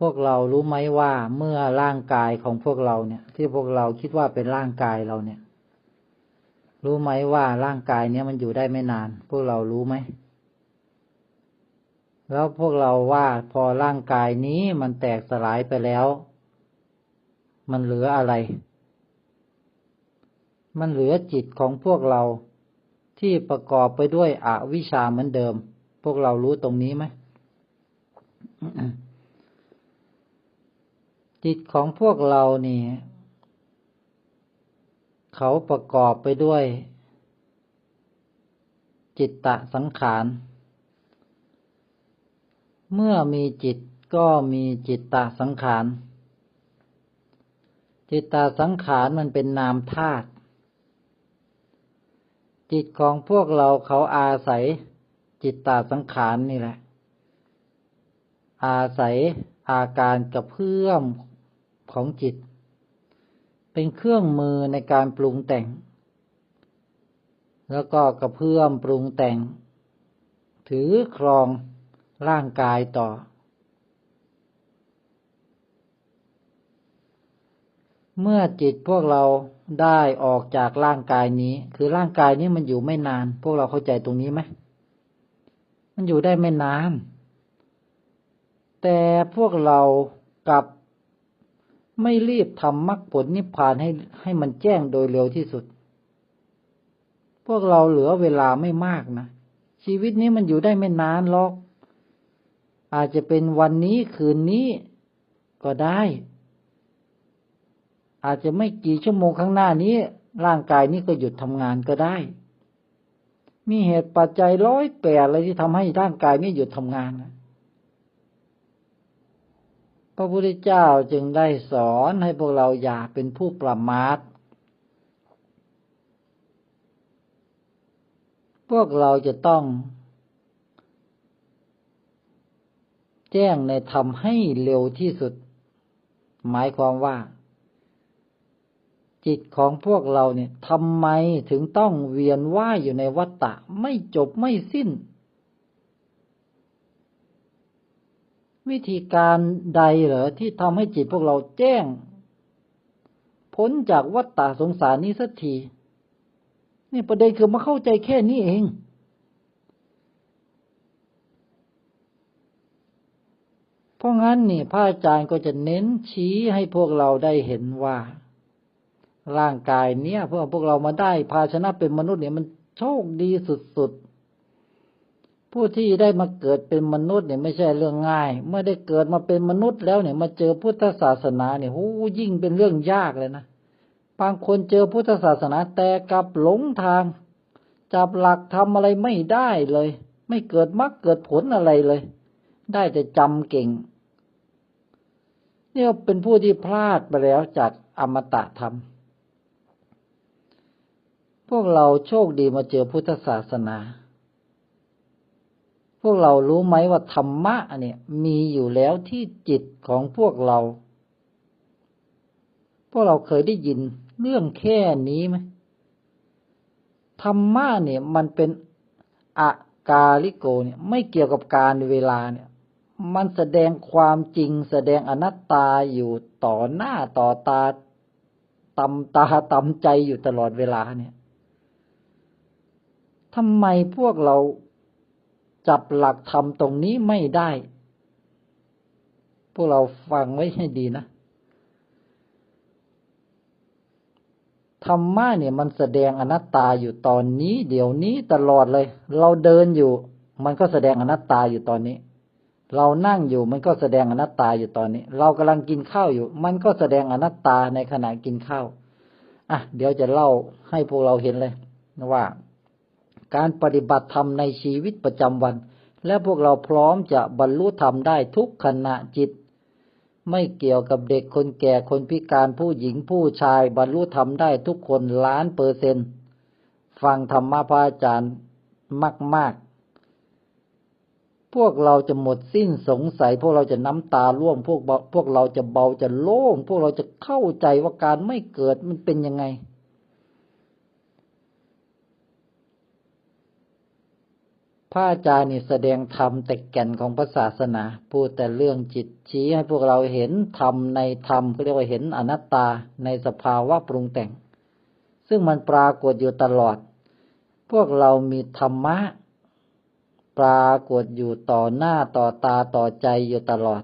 พวกเรารู้ไหมว่าเมื่อร่างกายของพวกเราเนี่ย ที่พวกเราคิดว่าเป็นร่างกายเราเนี่ย รู้ไหมว่าร่างกายเนี้ยมันอยู่ได้ไม่นาน พวกเรารู้ไหมแล้วพวกเราว่าพอร่างกายนี้มันแตกสลายไปแล้ว มันเหลืออะไร มันเหลือจิตของพวกเราที่ประกอบไปด้วยอวิชชาเหมือนเดิม พวกเรารู้ตรงนี้ไหม จิตของพวกเรานี่ เขาประกอบไปด้วย จิตตะสังขาร เมื่อมีจิตก็มีจิตตะสังขาร จิตตะสังขารมันเป็นนามธาตุ จิตของพวกเราเขาอาศัย จิตตาสังขารนี่แหละ อาศัยอาการกระเพื่อม ของจิต เป็นเครื่องมือในการปรุงแต่ง แล้วก็กระเพื่อมปรุงแต่ง ถือครองร่างกายต่อ เมื่อจิตพวกเราได้ออกจากร่างกายนี้ คือร่างกายนี้มันอยู่ไม่นาน พวกเราเข้าใจตรงนี้ไหม มันอยู่ได้ไม่นาน แต่พวกเรากับ ไม่รีบทำมรรคผลนิพพานให้ให้มันแจ้งโดยเร็วที่สุด พวกเราเหลือเวลาไม่มากนะ ชีวิตนี้มันอยู่ได้ไม่นานหรอก อาจจะเป็นวันนี้คืนนี้ก็ได้ อาจจะไม่กี่ชั่วโมงข้างหน้านี้ ร่างกายนี้ก็หยุดทำงานก็ได้ มีเหตุปัจจัยร้อยแปดอะไรที่ทำให้ร่างกายนี้หยุดทำงานนะ พระพุทธเจ้าจึงได้สอนให้พวกเราอย่าเป็นผู้ประมาท พวกเราจะต้อง แจ้งในธรรมให้เร็วที่สุด หมายความว่า จิตของพวกเราเนี่ยทำไมถึงต้องเวียนว่ายอยู่ในวัฏฏะไม่จบไม่สิ้น วิธีการใดเหรอที่ทำให้จิตพวกเราแจ้ง พ้นจากวัฏฏะสงสารนี้สักทีนี่ประเด็นคือมาเข้าใจแค่นี้เอง เพราะงั้นนี่พระอาจารย์ก็จะเน้นชี้ให้พวกเราได้เห็นว่า ร่างกายเนี้ยเพื่อพวกเรามาได้ภาชนะเป็นมนุษย์เนี่ยมันโชคดีสุด ผู้ที่ได้มาเกิดเป็นมนุษย์เนี่ยไม่ใช่เรื่องง่าย เมื่อได้เกิดมาเป็นมนุษย์แล้วเนี่ยมาเจอพุทธศาสนาเนี่ยโอ้ยิ่งเป็นเรื่องยากเลยนะบางคนเจอพุทธศาสนาแต่กลับหลงทาง จับหลักทำอะไรไม่ได้เลย ไม่เกิดมรรคเกิดผลอะไรเลย ได้แต่จำเก่งเนี่ยเป็นผู้ที่พลาดไปแล้วจากอมตะธรรม พวกเราโชคดีมาเจอพุทธศาสนา พวกเรารู้ไหมว่าธรรมะเนี่ยมีอยู่แล้วที่จิตของพวกเรา พวกเราเคยได้ยินเรื่องแค่นี้ไหมธรรมะเนี่ยมันเป็นอากาลิโกเนี่ย ไม่เกี่ยวกับการเวลาเนี่ย มันแสดงความจริงแสดงอนัตตาอยู่ต่อหน้าต่อตาตำตาตำใจอยู่ตลอดเวลาเนี่ยทำไมพวกเรา จับหลักธรรมตรงนี้ไม่ได้ พวกเราฟังไว้ให้ดีนะธรรมะเนี่ยมันแสดงอนัตตาอยู่ตอนนี้ เดี๋ยวนี้ตลอดเลย เราเดินอยู่ มันก็แสดงอนัตตาอยู่ตอนนี้ เรานั่งอยู่มันก็แสดงอนัตตาอยู่ตอนนี้ เรากำลังกินข้าวอยู่ มันก็แสดงอนัตตาในขณะกินข้าวอะเดี๋ยวจะเล่าให้พวกเราเห็นเลยว่า การปฏิบัติธรรมในชีวิตประจำวัน และพวกเราพร้อมจะบรรลุธรรมได้ทุกขณะจิต ไม่เกี่ยวกับเด็กคนแก่คนพิการผู้หญิงผู้ชายบรรลุธรรมได้ทุกคนล้านเปอร์เซนต์ฟังธรรมะพระอาจารย์มาก ๆ พวกเราจะหมดสิ้นสงสัย พวกเราจะน้ำตาร่วงพวกพวกเราจะเบาจะโล่ง พวกเราจะเข้าใจว่าการไม่เกิดมันเป็นยังไง พระอาจารย์นี่แสดงธรรมแต่แก่นของพระศาสนา พูดแต่เรื่องจิตชี้ให้พวกเราเห็นธรรมในธรรมเขาเรียกว่าเห็นอนัตตาในสภาวะปรุงแต่ง ซึ่งมันปรากฏอยู่ตลอด พวกเรามีธรรมะ ปรากฏอยู่ต่อหน้าต่อตาต่อใจอยู่ตลอด